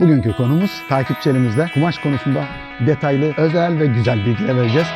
Bugünkü konumuz takipçilerimizle kumaş konusunda detaylı, özel ve güzel bilgiler vereceğiz.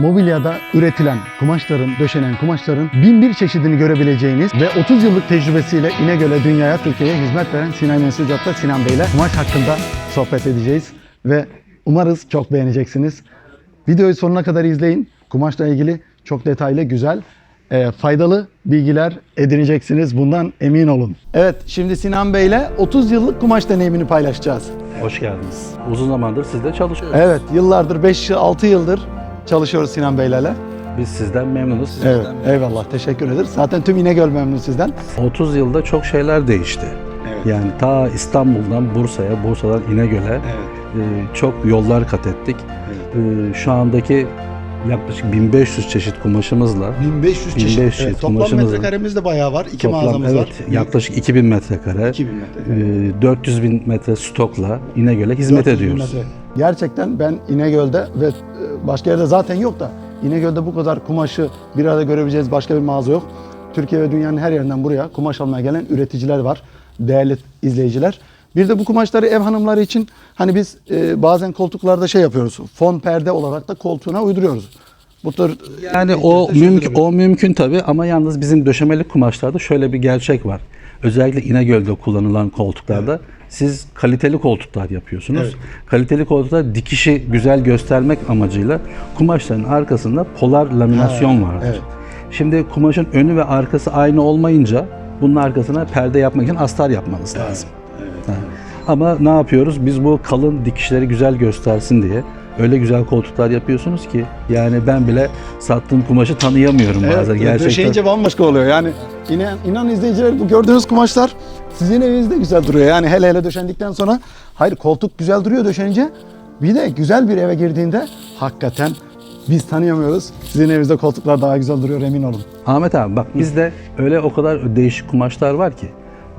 Mobilyada üretilen kumaşların, döşenen kumaşların bin bir çeşidini görebileceğiniz ve 30 yıllık tecrübesiyle İnegöl'e, dünyaya, Türkiye'ye hizmet veren Sinan Mensucat'ta Sinan Bey ile kumaş hakkında sohbet edeceğiz. Ve umarız çok beğeneceksiniz. Videoyu sonuna kadar izleyin. Kumaşla ilgili çok detaylı, güzel, e, faydalı bilgiler edineceksiniz. Bundan emin olun. Evet, şimdi Sinan Bey ile 30 yıllık kumaş deneyimini paylaşacağız. Hoş geldiniz. Uzun zamandır sizde çalışıyoruz. Evet, yıllardır 5-6 yıldır çalışıyoruz Sinan Beylerle. Biz sizden memnunuz. Siz Evet, bizden memnun. eyvallah. Teşekkür ederiz. Zaten tüm İnegöl memnun sizden. 30 yılda çok şeyler değişti. Evet. Yani ta İstanbul'dan Bursa'ya, Bursa'dan İnegöl'e Evet. e, çok yollar kat ettik. E, şu andaki yaklaşık 1500 çeşit kumaşımızla 1500 çeşit. 1500 Evet, toplam metrekaremiz de bayağı var. İki toplam mağazamız evet, var. yaklaşık 2000 metrekare, 2000 metrekare. e, 400 bin metre stokla İnegöl'e hizmet 400 bin ediyoruz. metre. Gerçekten ben İnegöl'de ve e, başka yerde zaten yok da İnegöl'de bu kadar kumaşı bir arada görebileceğiz başka bir mağaza yok. Türkiye ve dünyanın her yerinden buraya kumaş almaya gelen üreticiler var. Değerli izleyiciler. Bir de bu kumaşları ev hanımları için hani biz e, bazen koltuklarda şey yapıyoruz. Fon perde olarak da koltuğuna uyduruyoruz. Bu tür Yani o mümkün o mümkün tabii ama yalnız bizim döşemeli kumaşlarda şöyle bir gerçek var. Özellikle İnegöl'de kullanılan koltuklarda siz kaliteli koltuklar yapıyorsunuz. Evet. Kaliteli koltuklar dikişi güzel göstermek amacıyla kumaşların arkasında polar laminasyon vardır. evet. Şimdi kumaşın önü ve arkası aynı olmayınca bunun arkasına perde yapmak için astar yapmanız lazım. Ha. Ama ne yapıyoruz? Biz bu kalın dikişleri güzel göstersin diye öyle güzel koltuklar yapıyorsunuz ki yani ben bile sattığım kumaşı tanıyamıyorum bazen Evet, gerçekten. döşeyince bambaşka oluyor. Yani inan, inan izleyiciler bu gördüğünüz kumaşlar sizin evinizde güzel duruyor. Yani hele hele döşendikten sonra hayır koltuk güzel duruyor döşenince bir de güzel bir eve girdiğinde hakikaten biz tanıyamıyoruz. Sizin evinizde koltuklar daha güzel duruyor emin olun. Ahmet abi bak bizde öyle o kadar değişik kumaşlar var ki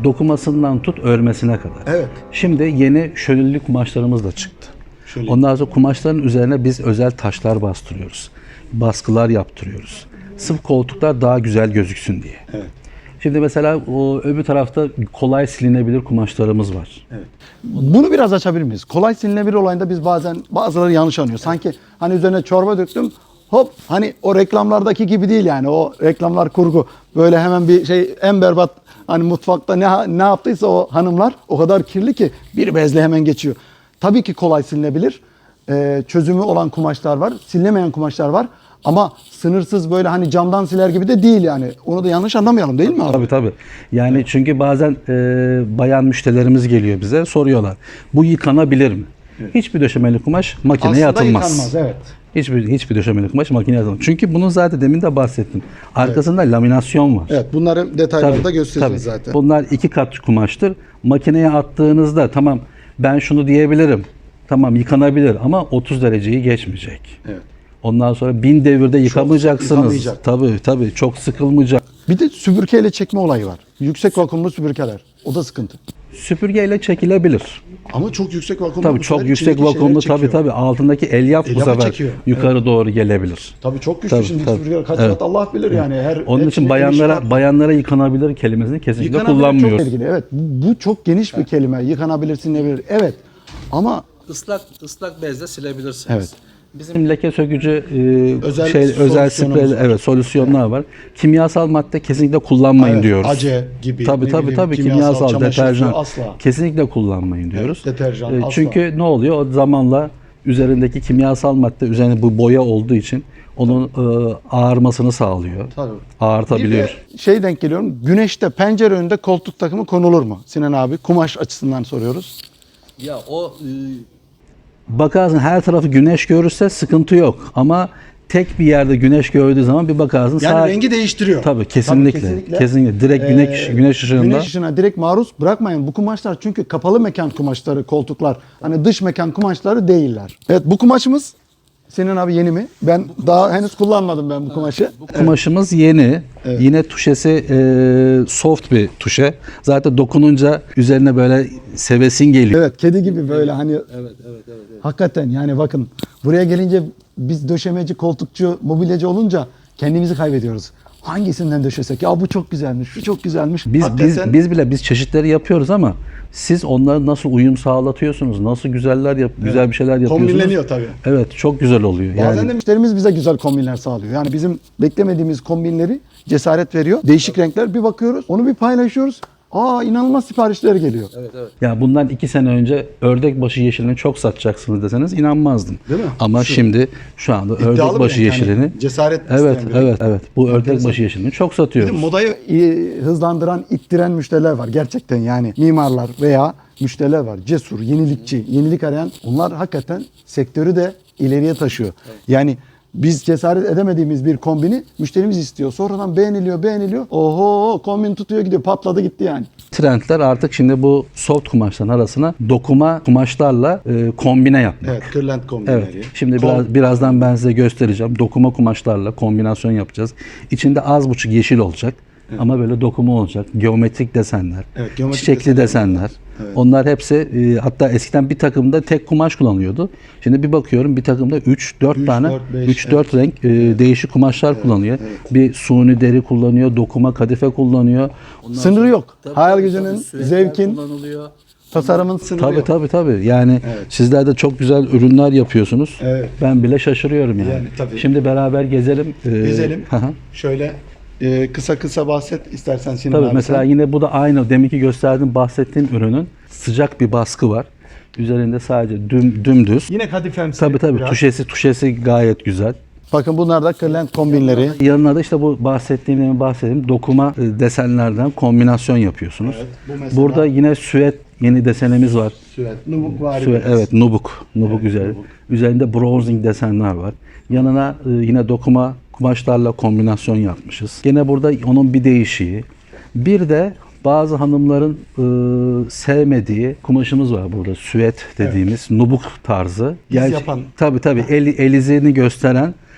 dokumasından tut örmesine kadar. Evet. Şimdi yeni şölüllü kumaşlarımız da çıktı. Şöyle. Ondan sonra kumaşların üzerine biz özel taşlar bastırıyoruz. Baskılar yaptırıyoruz. Sırf koltuklar daha güzel gözüksün diye. Evet. Şimdi mesela o öbür tarafta kolay silinebilir kumaşlarımız var. Bunu biraz açabilir miyiz? Kolay silinebilir olayında biz bazen bazıları yanlış anlıyor. Sanki hani üzerine çorba döktüm hop hani o reklamlardaki gibi değil yani o reklamlar kurgu. Böyle hemen bir şey en berbat hani mutfakta ne ne yaptıysa o hanımlar o kadar kirli ki bir bezle hemen geçiyor. Tabii ki kolay silinebilir. Ee, çözümü olan kumaşlar var. Silinemeyen kumaşlar var. Ama sınırsız böyle hani camdan siler gibi de değil yani. Onu da yanlış anlamayalım değil mi abi? Tabii tabii. Yani çünkü bazen e, bayan müşterilerimiz geliyor bize soruyorlar. Bu yıkanabilir mi? Hiçbir döşemeli kumaş makineye Aslında atılmaz. yıkanmaz evet. Hiçbir hiçbir döşemeli kumaş makineye atılmaz. Çünkü bunun zaten demin de bahsettim. Arkasında laminasyon var. Evet bunları detaylarda Tabii, göstereceğiz tabii. zaten. Bunlar iki kat kumaştır. Makineye attığınızda tamam ben şunu diyebilirim. Tamam yıkanabilir ama 30 dereceyi geçmeyecek. Evet. Ondan sonra bin devirde yıkamayacaksınız. yıkamayacak. Tabii tabii çok sıkılmayacak. Bir de süpürgeyle çekme olayı var. Yüksek vakumlu süpürgeler. O da sıkıntı. Süpürgeyle çekilebilir. Ama çok yüksek vakumlu. Tabii çok yüksek vakumlu tabii tabii altındaki elyaf bu Elyafı sefer çekiyor. yukarı doğru gelebilir. Tabii çok güçlü Tabii, şimdi tabii. süpürgeler kaç Evet. watt Allah bilir yani. Her Onun için bayanlara var. bayanlara yıkanabilir kelimesini kesinlikle Yıkanabilir kullanmıyoruz. Çok ilgili. Evet. Bu bu çok geniş bir kelime. Yıkanabilir, silinebilir. Evet. Ama Islak ıslak bezle silebilirsiniz. Evet. Bizim leke sökücü e, Özel şey özel sprey evet solüsyonlar var. Kimyasal madde kesinlikle kullanmayın Evet, diyoruz. ace gibi, tabii bileyim, tabii kimyasal, kimyasal, deterjan asla. kesinlikle kullanmayın diyoruz. deterjan E, asla. Çünkü ne oluyor? O zamanla üzerindeki kimyasal madde üzerine bu boya olduğu için onun e, ağarmasını sağlıyor. Tabii. Ağartabiliyor. Bir de şey denk geliyorum. Güneşte pencere önünde koltuk takımı konulur mu? Sinan abi kumaş açısından soruyoruz. Ya o bakarsın her tarafı güneş görürse sıkıntı yok ama tek bir yerde güneş gördüğü zaman bir bakarsın Yani sağ- rengi değiştiriyor. Tabii kesinlikle. kesinlikle. kesinlikle. Direkt güneş Ee, güneş ışığında. Güneş ışığına direkt maruz bırakmayın. Bu kumaşlar çünkü kapalı mekan kumaşları, koltuklar. Hani dış mekan kumaşları değiller. Evet bu kumaşımız senin abi yeni mi? Ben daha henüz kullanmadım ben bu kumaşı. Kumaşımız yeni. Yine tuşesi e, soft bir tuşe. Zaten dokununca üzerine böyle sevesin geliyor. Evet kedi gibi böyle hani hakikaten yani bakın buraya gelince biz döşemeci, koltukçu, mobilyacı olunca kendimizi kaybediyoruz. Hangisinden döşesek? Ya bu çok güzelmiş, şu çok güzelmiş. Biz Hakikaten- biz biz bile biz çeşitleri yapıyoruz ama siz onlara nasıl uyum sağlatıyorsunuz? Nasıl güzeller yap güzel bir şeyler yapıyorsunuz? Kombinleniyor tabii. Evet, çok güzel oluyor. Bazen Yani de müşterimiz bize güzel kombinler sağlıyor. Yani bizim beklemediğimiz kombinleri cesaret veriyor. Değişik renkler bir bakıyoruz, onu bir paylaşıyoruz. Aa inanılmaz siparişler geliyor. ya bundan iki sene önce ördek başı yeşilini çok satacaksınız deseniz inanmazdım. Değil mi? Ama şimdi şu anda ördek başı hani yeşilini cesaret Evet, evet, evet. Bu ördek başı yeşilini çok satıyoruz. Modayı e, hızlandıran, ittiren müşteriler var gerçekten yani mimarlar veya müşteriler var. Cesur, yenilikçi, yenilik arayan. Onlar hakikaten sektörü de ileriye taşıyor. Yani biz cesaret edemediğimiz bir kombini müşterimiz istiyor. Sonradan beğeniliyor, beğeniliyor. Oho kombin tutuyor gidiyor. Patladı gitti yani. Trendler artık şimdi bu soft kumaşların arasına dokuma kumaşlarla e, kombine yapmak. Evet, kırlent Evet. Şimdi biraz birazdan ben size göstereceğim. Dokuma kumaşlarla kombinasyon yapacağız. İçinde az buçuk yeşil olacak. Ama böyle dokuma olacak. Geometrik desenler. Evet, geometrik çiçekli desenler. Onlar hepsi e, hatta eskiden bir takımda tek kumaş kullanılıyordu. Şimdi bir bakıyorum bir takımda 3 4 tane dört, beş, 3 4 renk e, değişik kumaşlar kullanıyor. Bir suni deri kullanıyor, dokuma kadife kullanıyor. Sınırı yok. Hayal gücünün, zevkin, tasarımın sınırı Tabii yok. tabii tabii. Yani sizler de çok güzel ürünler yapıyorsunuz. Evet. Ben bile şaşırıyorum yani. Yani tabii. Şimdi beraber gezelim. Ee, Gezelim. hı hı. Şöyle e, kısa kısa bahset istersen Sinan tabii abi mesela sen. yine bu da aynı deminki gösterdiğim bahsettiğim ürünün sıcak bir baskı var. Üzerinde sadece düm, dümdüz. Yine kadifemsi. Tabii tabii biraz. tuşesi tuşesi gayet güzel. Bakın bunlar da kırlent kombinleri. Yanına da işte bu bahsettiğim bahsettiğim dokuma e, desenlerden kombinasyon yapıyorsunuz. Evet, bu mesela- Burada yine süet yeni desenimiz var. Süet, nubuk var. Süve- evet nubuk. Nubuk üzeri. Üzerinde bronzing desenler var. Yanına e, yine dokuma kumaşlarla kombinasyon yapmışız. Gene burada onun bir değişiği. Bir de bazı hanımların e, sevmediği kumaşımız var burada. Süet dediğimiz nubuk tarzı. İz yapan. Tabii tabii el, el izini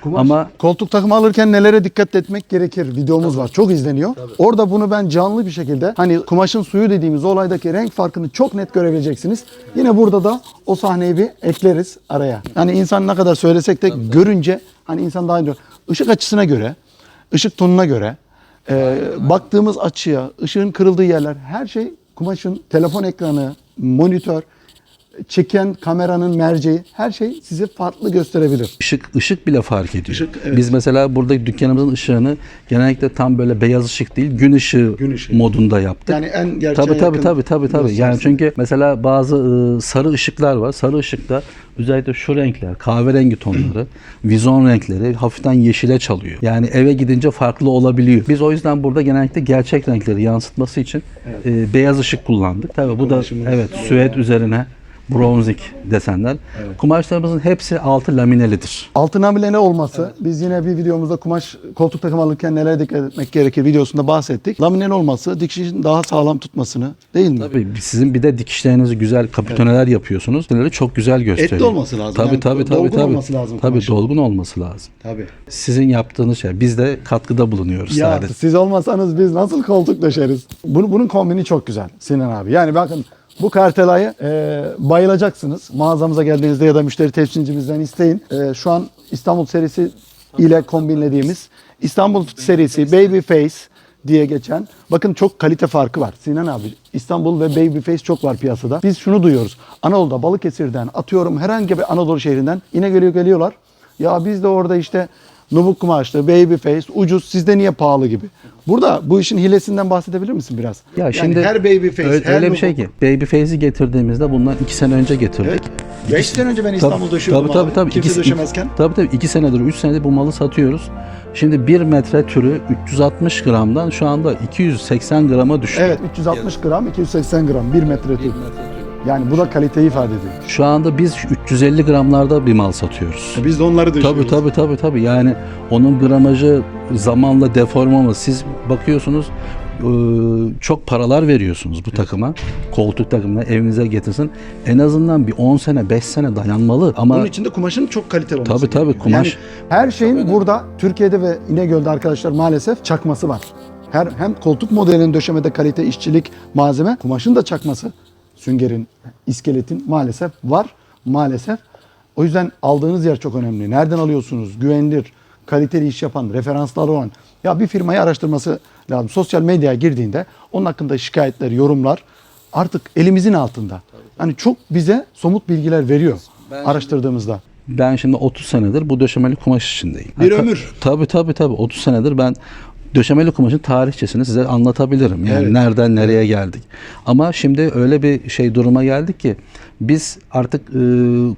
gösteren ama Koltuk takımı alırken nelere dikkat etmek gerekir videomuz var. Çok izleniyor. Orada bunu ben canlı bir şekilde hani kumaşın suyu dediğimiz olaydaki renk farkını çok net görebileceksiniz. Yine burada da o sahneyi bir ekleriz araya. Yani insan ne kadar söylesek de görünce hani insan daha iyi diyor. Işık açısına göre, ışık tonuna göre, e, baktığımız açıya, ışığın kırıldığı yerler her şey kumaşın telefon ekranı, monitör, çeken kameranın merceği her şey size farklı gösterebilir. ışık ışık bile fark ediyor. Işık, evet. Biz mesela burada dükkanımızın ışığını genellikle tam böyle beyaz ışık değil, gün ışığı, Gün ışığı. modunda yaptık. Yani en gerçeğe Tabii tabii yakın tabii tabii tabii. Yani çünkü mesela bazı ı, sarı ışıklar var. Sarı ışıkta özellikle şu renkler, kahverengi tonları, vizon renkleri hafiften yeşile çalıyor. Yani eve gidince farklı olabiliyor. Biz o yüzden burada genellikle gerçek renkleri yansıtması için e, beyaz ışık kullandık. Tabii bu da evet süet üzerine bronzik desenler. Kumaşlarımızın hepsi altı laminelidir. Altın hamile ne olması? Biz yine bir videomuzda kumaş koltuk takım alırken nelere dikkat etmek gerekir videosunda bahsettik. Laminen olması dikişin daha sağlam tutmasını değil mi? Tabii sizin bir de dikişlerinizi güzel kapitoneler yapıyorsunuz. Bunları çok güzel gösteriyor. Etli olması lazım. Tabii Yani tabii tabii. dolgun tabii. olması lazım Tabii kumaşın. dolgun olması lazım. Tabii. Sizin yaptığınız şey. Biz de katkıda bulunuyoruz Ya sadece. siz olmasanız biz nasıl koltuk döşeriz? Bunu, bunun kombini çok güzel Sinan abi. Yani bakın bu kartelayı e, bayılacaksınız. Mağazamıza geldiğinizde ya da müşteri temsilcimizden isteyin. E, şu an İstanbul serisi ile kombinlediğimiz İstanbul serisi Baby Face diye geçen. Bakın çok kalite farkı var. Sinan abi İstanbul ve Baby Face çok var piyasada. Biz şunu duyuyoruz. Anadolu'da Balıkesir'den atıyorum herhangi bir Anadolu şehrinden İnegöl'e geliyorlar. Ya biz de orada işte Nubuk kumaşlı, baby face, ucuz, sizde niye pahalı gibi. Burada bu işin hilesinden bahsedebilir misin biraz? Ya Yani şimdi her baby face, öyle, her öyle bir şey ki baby face'i getirdiğimizde bundan iki sene önce getirdik. Evet. 5 sene önce ben İstanbul'da tabii, tabii, abi. tabii. Kimse İki- döşemezken. Tabii tabii. iki senedir, üç senedir bu malı satıyoruz. Şimdi bir metre türü 360 gramdan şu anda 280 grama düştü. Evet 360 gram, 280 gram, 1 metre tür. Yani bu da kaliteyi ifade ediyor. Şu anda biz 350 gramlarda bir mal satıyoruz. Biz de onları Tabii tabii tabii tabii. Yani onun gramajı zamanla deforme olması. Siz bakıyorsunuz e, çok paralar veriyorsunuz bu takıma. Koltuk takımına evinize getirsin. En azından bir 10 sene 5 sene dayanmalı. Ama Bunun içinde kumaşın çok kaliteli olması Tabii, tabii, gerekiyor. kumaş- Yani her şeyin burada Türkiye'de ve İnegöl'de arkadaşlar maalesef çakması var. Her hem koltuk modelinin döşemede kalite, işçilik, malzeme, kumaşın da çakması, süngerin, iskeletin maalesef var. Maalesef. O yüzden aldığınız yer çok önemli. Nereden alıyorsunuz? Güvenilir, kaliteli iş yapan, referansları olan. Ya bir firmayı araştırması lazım. Sosyal medyaya girdiğinde onun hakkında şikayetler, yorumlar artık elimizin altında. Hani çok bize somut bilgiler veriyor araştırdığımızda. ben şimdi 30 senedir bu döşemeli kumaş içindeyim. Bir ömür. Tabii tabii tabii 30 senedir ben döşemeli kumaşın tarihçesini size anlatabilirim. Yani Evet. nereden nereye geldik. Ama şimdi öyle bir şey duruma geldik ki biz artık e,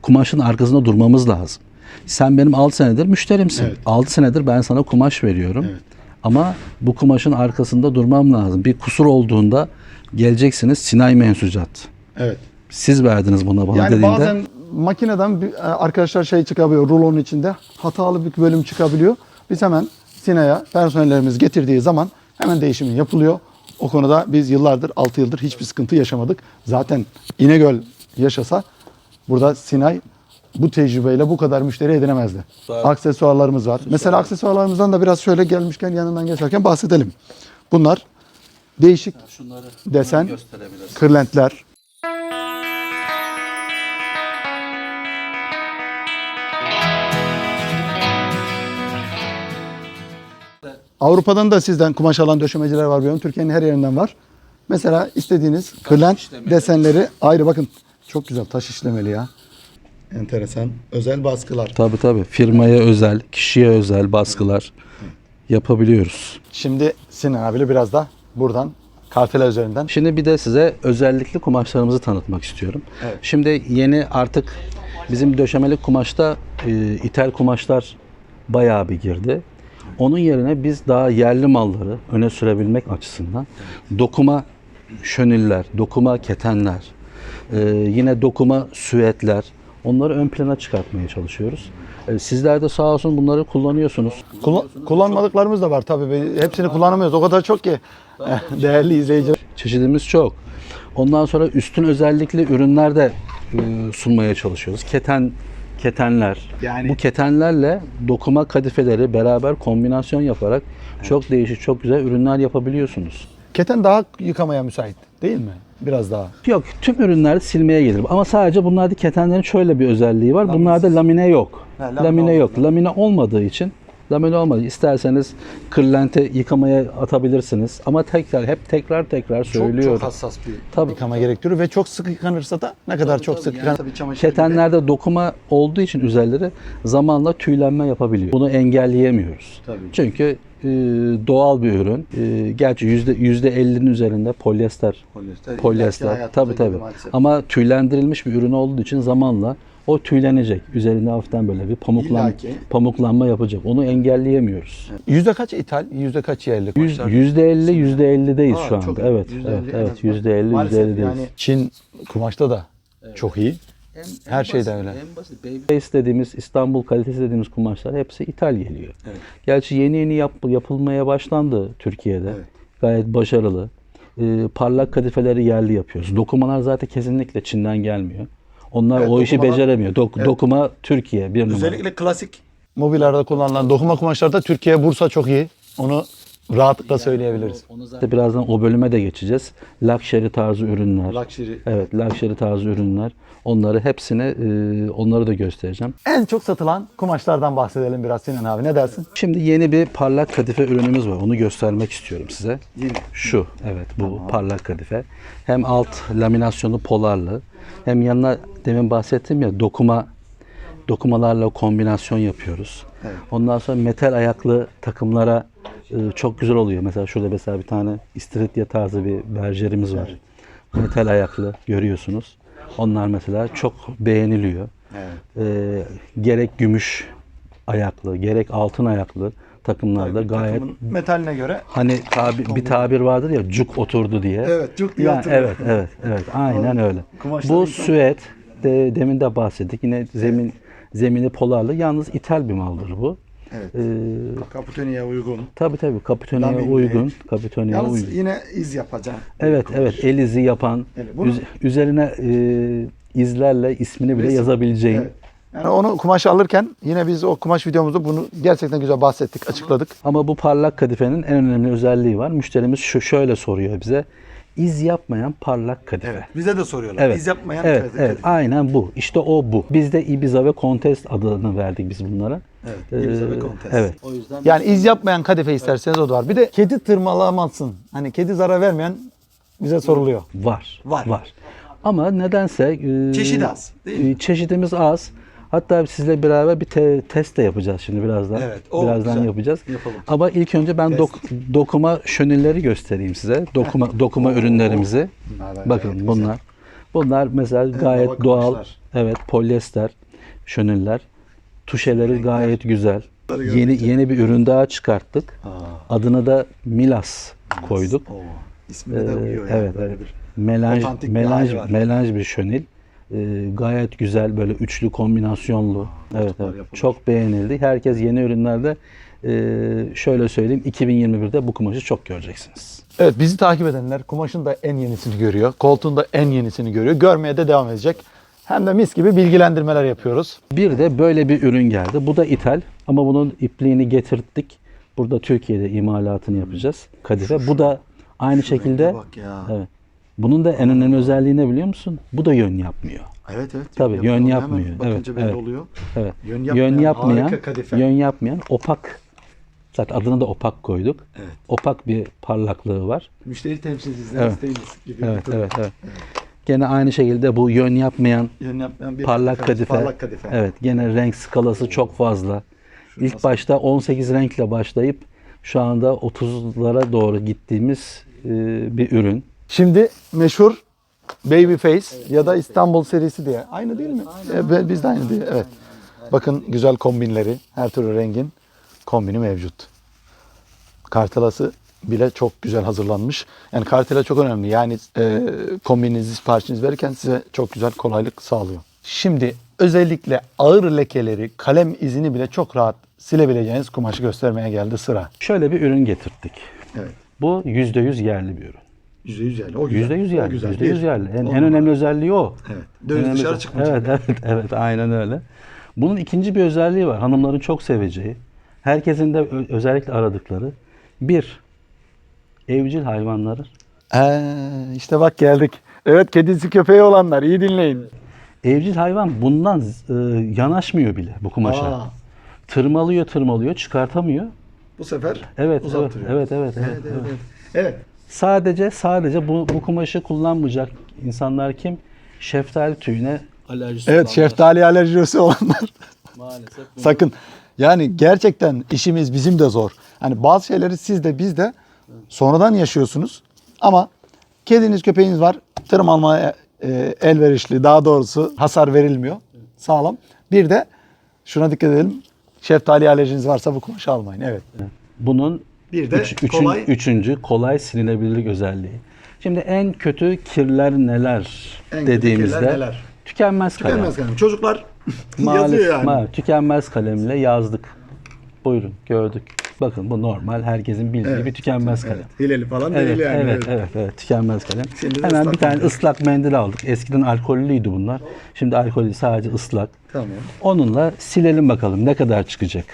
kumaşın arkasında durmamız lazım. Sen benim 6 senedir müşterimsin. Evet. 6 senedir ben sana kumaş veriyorum. Evet. Ama bu kumaşın arkasında durmam lazım. Bir kusur olduğunda geleceksiniz Sinay Mensucat. Evet. Siz verdiniz buna bana Yani dediğinde. bazen makineden e, arkadaşlar şey çıkabiliyor, rulonun içinde hatalı bir bölüm çıkabiliyor. Biz hemen Sina'ya personellerimiz getirdiği zaman hemen değişimi yapılıyor. O konuda biz yıllardır, 6 yıldır hiçbir sıkıntı yaşamadık. Zaten İnegöl yaşasa burada Sinay bu tecrübeyle bu kadar müşteri edinemezdi. Zaten- Aksesuarlarımız var. Mesela aksesuarlarımızdan da biraz şöyle gelmişken yanından geçerken bahsedelim. Bunlar değişik Şunları desen, kırlentler, Avrupa'dan da sizden kumaş alan döşemeciler var biliyorum. Türkiye'nin her yerinden var. Mesela istediğiniz kırlent işlemeli. desenleri ayrı bakın. Çok güzel taş işlemeli ya. Enteresan. Özel baskılar. Tabii tabii. Firmaya özel, kişiye özel baskılar yapabiliyoruz. Şimdi Sinan abiyle biraz da buradan karteler üzerinden. Şimdi bir de size özellikli kumaşlarımızı tanıtmak istiyorum. Evet. Şimdi yeni artık bizim döşemeli kumaşta e, ithal kumaşlar bayağı bir girdi. Onun yerine biz daha yerli malları öne sürebilmek açısından dokuma şönüller, dokuma ketenler, e, yine dokuma süetler onları ön plana çıkartmaya çalışıyoruz. E, sizler de sağ olsun bunları kullanıyorsunuz. Kullan- kullanmadıklarımız da var tabii. Hepsini kullanamıyoruz. O kadar çok ki değerli izleyiciler. Çeşidimiz çok. Ondan sonra üstün özellikli ürünler de e, sunmaya çalışıyoruz. Keten ketenler. Yani- Bu ketenlerle dokuma kadifeleri beraber kombinasyon yaparak çok değişik, çok güzel ürünler yapabiliyorsunuz. Keten daha yıkamaya müsait değil mi? Biraz daha. Yok, tüm ürünler silmeye gelir. Ama sadece bunlarda ketenlerin şöyle bir özelliği var. Bunlarda lamine yok. Ha, lamine lamine yok. Lamine olmadığı için lamine olmadı. İsterseniz kırlente yıkamaya atabilirsiniz. Ama tekrar hep tekrar tekrar söylüyorum. hassas bir Tabii. yıkama gerektiriyor ve çok sık yıkanırsa da ne kadar çok sık yıkan. Ketenlerde dokuma olduğu için üzerleri zamanla tüylenme yapabiliyor. Bunu engelleyemiyoruz. Tabii. Çünkü e, doğal bir ürün. E, gerçi yüzde yüzde 50'nin üzerinde polyester. Polyester. Polyester. Tabii tabii. gibi maalesef. Ama tüylendirilmiş bir ürün olduğu için zamanla o tüylenecek. Üzerinde hafiften böyle bir pamuklan, pamuklanma yapacak. Onu engelleyemiyoruz. Yüzde kaç ithal, yüzde kaç yerli? Yüz- Yüzde elli, yüzde ellideyiz Aa, şu anda. Evet, Yüzde evet, elli en evet. Yüzde elli, yüzde ellideyiz. yani Çin kumaşta da çok iyi. Her şeyde öyle. Base dediğimiz İstanbul kalitesi dediğimiz kumaşlar hepsi ithal geliyor. Gerçi yeni yeni yap, yapılmaya başlandı Türkiye'de. Evet. Gayet başarılı. Ee, parlak kadifeleri yerli yapıyoruz. Dokumalar zaten kesinlikle Çin'den gelmiyor. Onlar Evet, o işi dokumalar- beceremiyor. Dok- Dokuma Türkiye bir numara. klasik mobilyada kullanılan dokuma kumaşlarda Türkiye, Bursa çok iyi. Onu rahatlıkla söyleyebiliriz. Onu zaten birazdan o bölüme de geçeceğiz. Luxury tarzı ürünler. Luxury. Evet, luxury tarzı ürünler. Onları hepsini e, onları da göstereceğim. En çok satılan kumaşlardan bahsedelim biraz Sinan abi. Ne dersin? Şimdi yeni bir parlak kadife ürünümüz var. Onu göstermek istiyorum size. Şu, evet bu parlak kadife. Hem alt laminasyonu polarlı, hem yanına demin bahsettim ya dokuma dokumalarla kombinasyon yapıyoruz. Ondan sonra metal ayaklı takımlara e, çok güzel oluyor. Mesela şurada mesela bir tane istiridye tarzı bir berjerimiz var. Metal ayaklı görüyorsunuz. Onlar mesela çok beğeniliyor. E, gerek gümüş ayaklı, gerek altın ayaklı takımlarda gayet Takımın metaline göre. hani tabi, bir tabir vardır ya cuk oturdu diye. Evet, cuk diye Yani oturuyor. Evet, evet, evet. Aynen öyle. kumaşlar Bu insan- süet de, demin de bahsettik. Yine zemin zemini polarlı. Yalnız ithal bir maldır bu. Evet. Ee, uygun. tabii tabii kapitoniye uygun. Kapitoniye Yalnız uygun. yine iz yapacağım. Evet evet el izi yapan Evet, bunu- üz- üzerine e, izlerle ismini bile Resim. yazabileceğin. Evet. Yani onu kumaş alırken yine biz o kumaş videomuzda bunu gerçekten güzel bahsettik, açıkladık. Ama bu parlak kadifenin en önemli özelliği var. Müşterimiz şu şöyle soruyor bize. İz yapmayan parlak kadife. Bize de soruyorlar. Evet. İz yapmayan evet, kadife. evet, aynen bu. İşte o bu. Biz de Ibiza ve Contest adını verdik biz bunlara. Evet, Ibiza ve Ee, Contest. Evet. O yüzden Yani iz yapmayan kadife isterseniz o da var. Bir de kedi tırmalamazsın. Hani kedi zarar vermeyen bize soruluyor. Var. Var. Var. Ama nedense e, Çeşidi az, değil mi? e, Çeşidimiz az. Hatta sizle beraber bir te- test de yapacağız şimdi birazdan. Evet, o birazdan güzel. yapacağız. Yapalım. Ama ilk önce ben dok- dokuma şönilleri göstereyim size. Dokuma dokuma ürünlerimizi. Bunlar da Bakın gayet bunlar. Bunlar mesela gayet hava doğal. kumaşlar. Evet, polyester şöniller. Tuşeleri gayet güzel. Bunları Yeni yeni bir ürün daha çıkarttık. Adını da Milas koyduk. Oo, ismine de Ee, uyuyor yani. evet, böyle evet. bir. Melanj, Otantik bir melanj, var. melanj bir şönil. Ee, gayet güzel böyle üçlü kombinasyonlu. Evet, evet. Çok beğenildi. Herkes yeni ürünlerde e, şöyle söyleyeyim 2021'de bu kumaşı çok göreceksiniz. Evet bizi takip edenler kumaşın da en yenisini görüyor. Koltuğun da en yenisini görüyor. Görmeye de devam edecek. Hem de mis gibi bilgilendirmeler yapıyoruz. Bir de böyle bir ürün geldi. Bu da ithal ama bunun ipliğini getirttik. Burada Türkiye'de imalatını yapacağız. Kadife. Bu da aynı şekilde bak ya. Evet. Bunun da en önemli özelliği ne biliyor musun? Bu da yön yapmıyor. Evet evet. Tabii, yön Hemen yapmıyor. Bakınca Evet, belli evet. oluyor. Evet. Yön Yön yapmayan, yapmayan, harika kadife. yön yapmayan opak. Zaten adını da opak koyduk. Evet. Opak bir parlaklığı var. Müşteri temsilcisi Evet. isteğiniz gibi. Evet, evet, evet. Gene aynı şekilde bu yön yapmayan Yön yapmayan bir parlak kadife. Parlak kadife. Evet, gene renk skalası çok fazla. İlk başta 18 renkle başlayıp şu anda 30'lara doğru gittiğimiz e, bir ürün. Şimdi meşhur Babyface ya da İstanbul serisi diye. Aynı değil mi? E, Biz de aynı diye. Evet. Bakın güzel kombinleri. Her türlü rengin kombini mevcut. Kartelası bile çok güzel hazırlanmış. Yani kartela çok önemli. Yani e, kombininizi, siparişinizi verirken size çok güzel kolaylık sağlıyor. Şimdi özellikle ağır lekeleri, kalem izini bile çok rahat silebileceğiniz kumaşı göstermeye geldi sıra. Şöyle bir ürün getirttik. Evet. Bu %100 yerli bir ürün. %100 yerli. O %100 yerli. O güzel. %100 Bir. yerli. En, en önemli özelliği o. Evet. Döviz Önemli- dışarı çıkmayacak. Evet, evet, evet. Aynen öyle. Bunun ikinci bir özelliği var. Hanımların çok seveceği. Herkesin de özellikle aradıkları. Bir, evcil hayvanları. Ee, işte bak geldik. Evet kedisi köpeği olanlar iyi dinleyin. Evcil hayvan bundan e, yanaşmıyor bile bu kumaşa. Aa. Tırmalıyor, tırmalıyor, çıkartamıyor. Bu sefer Evet, evet, uzattırıyor. evet, evet, evet, Evet, evet, evet. evet. Evet. Sadece sadece bu, bu kumaşı kullanmayacak insanlar kim? Şeftali tüyüne alerjisi Evet olanlar. şeftali alerjisi olanlar. Maalesef bunu- Sakın. Yani gerçekten işimiz bizim de zor. Hani bazı şeyleri siz de biz de sonradan yaşıyorsunuz. Ama kediniz köpeğiniz var. Tırmalmaya e, elverişli. Daha doğrusu hasar verilmiyor. Sağlam. Bir de şuna dikkat edelim. Şeftali alerjiniz varsa bu kumaşı almayın. Evet. Bunun Bir de üç- üçün- kolay- üçüncü kolay silinebilirlik özelliği. Şimdi en kötü kirler neler En kötü dediğimizde kirler neler? tükenmez kalem. Tükenmez kalem. Çocuklar Maalesef, yazıyor yani. ma- tükenmez kalemle yazdık. Buyurun gördük. Bakın bu normal herkesin bildiği Evet. bir tükenmez kalem. Evet, hileli falan Evet, değil yani. evet, evet, evet, tükenmez kalem. Şimdi Hemen bir tane mendil. ıslak mendil aldık. Eskiden alkollüydü bunlar. Şimdi alkollü sadece ıslak. Tamam. Onunla silelim bakalım ne kadar çıkacak.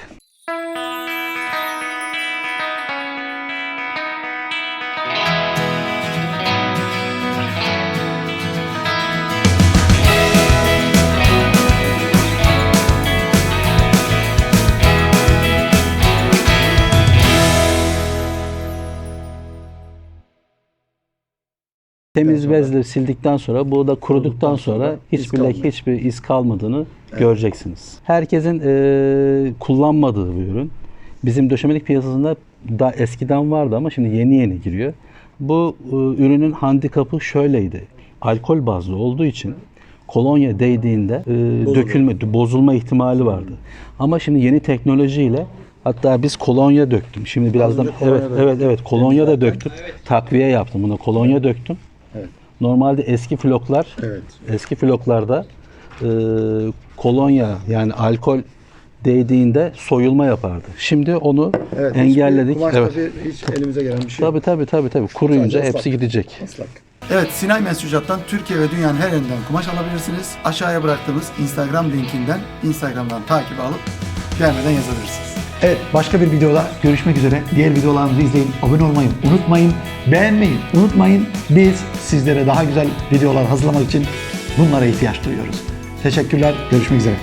Temiz bezle sildikten sonra bu da kuruduktan sonra hiçbir leke, kalmıyor. hiçbir iz kalmadığını göreceksiniz. Herkesin eee, kullanmadığı bir ürün. Bizim döşemelik piyasasında da eskiden vardı ama şimdi yeni yeni giriyor. Bu e, ürünün handikapı şöyleydi. Alkol bazlı olduğu için kolonya değdiğinde e, dökülme, bozulma ihtimali vardı. Ama şimdi yeni teknolojiyle Hatta biz kolonya döktüm. Şimdi birazdan evet döktüm. evet evet kolonya da döktüm. Takviye yaptım buna. Kolonya döktüm. Evet. Normalde eski floklar Evet. eski floklarda e, kolonya yani alkol değdiğinde soyulma yapardı. Şimdi onu Evet. engelledik. Hiçbir kumaşta Evet. bir, hiç elimize gelen bir şey. Tabii tabii tabii tabii. Kuruyunca Sadece hepsi ıslak. gidecek. Islak. Evet Sinay Mensucat'tan Türkiye ve dünyanın her yerinden kumaş alabilirsiniz. Aşağıya bıraktığımız Instagram linkinden Instagram'dan takip alıp gelmeden yazabilirsiniz. Evet başka bir videoda görüşmek üzere. Diğer videolarımızı izleyin. Abone olmayı unutmayın. Beğenmeyi unutmayın. Biz sizlere daha güzel videolar hazırlamak için bunlara ihtiyaç duyuyoruz. Teşekkürler. Görüşmek üzere.